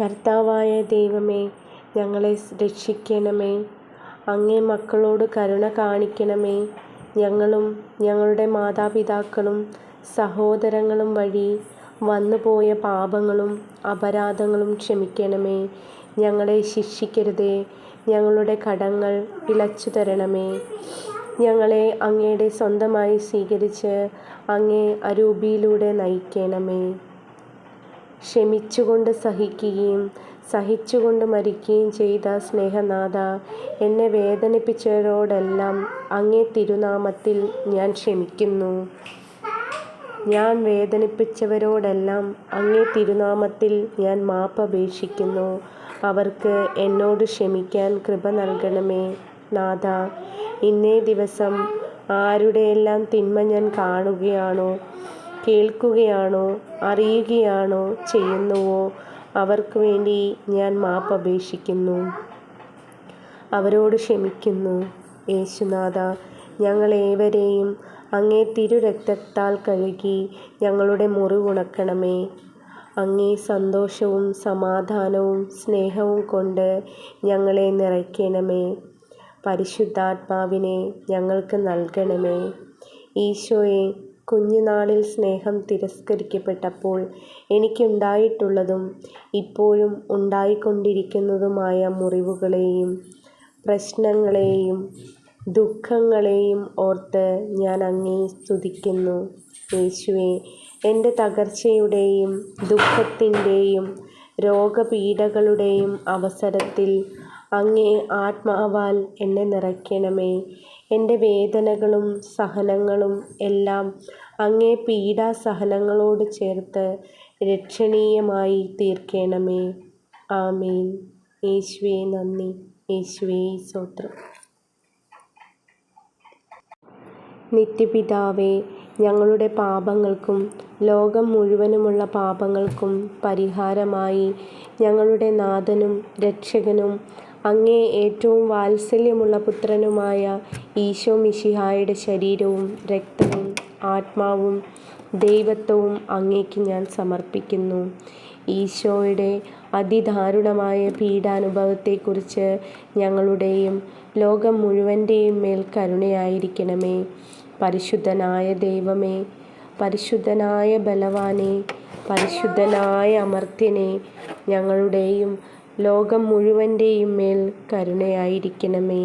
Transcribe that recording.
കർത്താവായ ദൈവമേ ഞങ്ങളെ രക്ഷിക്കണമേ. അങ്ങേ മക്കളോട് കരുണ കാണിക്കണമേ. ഞങ്ങളും ഞങ്ങളുടെ മാതാപിതാക്കളും സഹോദരങ്ങളും വഴി വന്നുപോയ പാപങ്ങളും അപരാധങ്ങളും ക്ഷമിക്കണമേ. ഞങ്ങളെ ശിക്ഷിക്കരുതേ. ഞങ്ങളുടെ കടങ്ങൾ ഇളച്ചു തരണമേ. ഞങ്ങളെ അങ്ങയുടെ സ്വന്തമായി സ്വീകരിച്ച് അങ്ങേ അരൂപിയിലൂടെ നയിക്കണമേ. ക്ഷമിച്ചുകൊണ്ട് സഹിക്കുകയും സഹിച്ചുകൊണ്ട് മരിക്കുകയും ചെയ്ത സ്നേഹനാഥ എന്നെ വേദനിപ്പിച്ചവരോടെല്ലാം അങ്ങേ തിരുനാമത്തിൽ ഞാൻ ക്ഷമിക്കുന്നു. ഞാൻ വേദനിപ്പിച്ചവരോടെല്ലാം അങ്ങേ തിരുനാമത്തിൽ ഞാൻ മാപ്പപേക്ഷിക്കുന്നു അവർക്ക് എന്നോട് ക്ഷമിക്കാൻ കൃപ നൽകണമേ നാഥ. ഇന്നേ ദിവസം ആരുടെയെല്ലാം തിന്മ ഞാൻ കാണുകയാണോ കേൾക്കുകയാണോ? അറിയുകയാണോ ചെയ്യുന്നുവോ? അവർക്ക് വേണ്ടി ഞാൻ മാപ്പ് അപേക്ഷിക്കുന്നു. അവരോട് ക്ഷമിക്കുന്നു. യേശുനാഥ ഞങ്ങളേവരെയും അങ്ങേ തിരുരക്തത്താൽ കഴുകി ഞങ്ങളുടെ മുറിവുണക്കണമേ. അങ്ങേ സന്തോഷവും സമാധാനവും സ്നേഹവും കൊണ്ട് ഞങ്ങളെ നിറയ്ക്കണമേ. പരിശുദ്ധാത്മാവിനെ ഞങ്ങൾക്ക് നൽകണമേ. ഈശോയെ കുഞ്ഞുനാളിൽ സ്നേഹം തിരസ്കരിക്കപ്പെട്ടപ്പോൾ എനിക്കുണ്ടായിട്ടുള്ളതും ഇപ്പോഴും ഉണ്ടായിക്കൊണ്ടിരിക്കുന്നതുമായ മുറിവുകളെയും പ്രശ്നങ്ങളെയും ദുഃഖങ്ങളെയും ഓർത്ത് ഞാൻ അങ്ങേ സ്തുതിക്കുന്നു. യേശുവേ എന്റെ തകർച്ചയുടെയും ദുഃഖത്തിന്റെയും രോഗപീഠകളുടെയും അവസരത്തിൽ അങ്ങേ ആത്മാവാൽ എന്നെ നിറയ്ക്കണമേ. എന്റെ വേദനകളും സഹനങ്ങളും എല്ലാം അങ്ങേ പീഡാസഹനങ്ങളോട് ചേർത്ത് രക്ഷണീയമായി തീർക്കണമേ. ആമേൻ. യേശുവേ നന്ദി. യേശുവേ സ്തോത്രം. നിത്യപിതാവേ ഞങ്ങളുടെ പാപങ്ങൾക്കും ലോകം മുഴുവനുമുള്ള പാപങ്ങൾക്കും പരിഹാരമായി ഞങ്ങളുടെ നാഥനും രക്ഷകനും അങ്ങേ ഏറ്റവും വാത്സല്യമുള്ള പുത്രനുമായ ഈശോ മിശിഹായുടെ ശരീരവും രക്തവും ആത്മാവും ദൈവത്വവും അങ്ങേക്ക് ഞാൻ സമർപ്പിക്കുന്നു. ഈശോയുടെ അതിദാരുണമായ പീഡാനുഭവത്തെക്കുറിച്ച് ഞങ്ങളുടെയും ലോകം മുഴുവന്റെയും മേൽ കരുണയായിരിക്കണമേ. പരിശുദ്ധനായ ദൈവമേ പരിശുദ്ധനായ ബലവാനെ പരിശുദ്ധനായ അമർത്യനെ ഞങ്ങളുടെയും ലോകം മുഴുവന്റെയും മേൽ കരുണയായിരിക്കണമേ.